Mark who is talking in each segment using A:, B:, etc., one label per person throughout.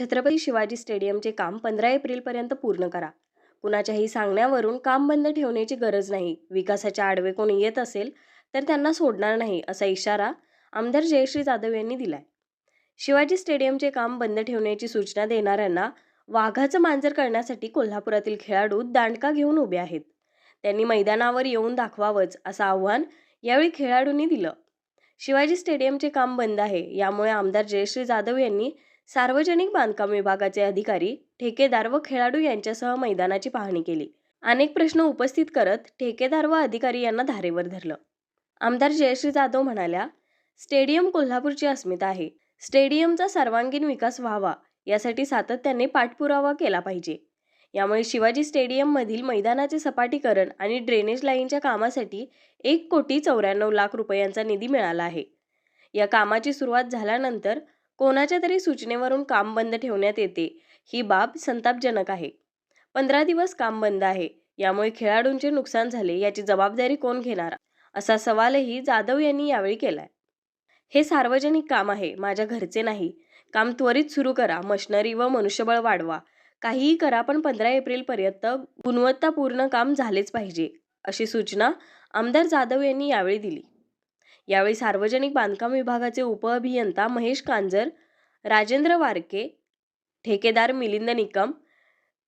A: छत्रपती शिवाजी स्टेडियमचे काम पंधरा एप्रिलपर्यंत पूर्ण करा. कुणाच्याही सांगण्यावरून काम बंद ठेवण्याची गरज नाही. विकासाच्या आडवे कोणी येत असेल तर त्यांना सोडणार नाही असा इशारा आमदार जयश्री जाधव यांनी दिलाय. शिवाजी स्टेडियमचे काम बंद ठेवण्याची सूचना देणाऱ्यांना वाघाचं मांजर करण्यासाठी कोल्हापुरातील खेळाडू दांडका घेऊन उभे आहेत. त्यांनी मैदानावर येऊन दाखवावंच असं आव्हान यावेळी खेळाडूंनी दिलं. शिवाजी स्टेडियमचे काम बंद आहे यामुळे आमदार जयश्री जाधव यांनी सार्वजनिक बांधकाम विभागाचे अधिकारी ठेकेदार व खेळाडू यांच्यासह मैदानाची पाहणी केली. अनेक प्रश्न उपस्थित करत ठेकेदार व अधिकारी यांना धारेवर धरलं. आमदार जयश्री जाधव म्हणाल्या स्टेडियम कोल्हापूरची अस्मिता आहे. स्टेडियमचा सर्वांगीण विकास व्हावा यासाठी सातत्याने पाठपुरावा केला पाहिजे. यामुळे शिवाजी स्टेडियममधील मैदानाचे सपाटीकरण आणि ड्रेनेज लाईनच्या कामासाठी एक कोटी चौऱ्याण्णव लाख रुपयांचा निधी मिळाला आहे. या कामाची सुरुवात झाल्यानंतर कोणाच्या तरी सूचनेवरून काम बंद ठेवण्यात येते. ही बाब संतापजनक आहे. पंधरा दिवस काम बंद आहे. यामुळे खेळाडूंचे नुकसान झाले याची जबाबदारी कोण घेणार? असा सवालही जाधव यांनी यावेळी केलाय. हे सार्वजनिक काम आहे माझ्या घरचे नाही. काम त्वरित सुरू करा मशनरी व मनुष्यबळ वाढवा. काहीही करा पण पंधरा एप्रिलपर्यंत गुणवत्तापूर्ण काम झालेच पाहिजे अशी सूचना आमदार जाधव यांनी यावेळी दिली. यावेळी सार्वजनिक बांधकाम विभागाचे उपअभियंता महेश कांजर राजेंद्र वारके ठेकेदार मिलिंद निकम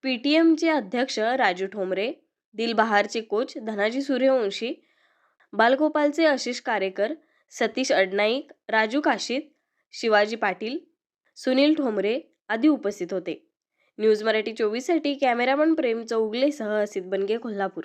A: पी टी एमचे अध्यक्ष राजू ठोंबरे दिलबहारचे कोच धनाजी सूर्यवंशी बालगोपालचे आशिष कारेकर सतीश अडनाईक राजू काशीत शिवाजी पाटील सुनील ठोंबरे आदी उपस्थित होते. न्यूज मराठी चोवीससाठी कॅमेरामन प्रेम चौगलेसह असित बनगे कोल्हापूर.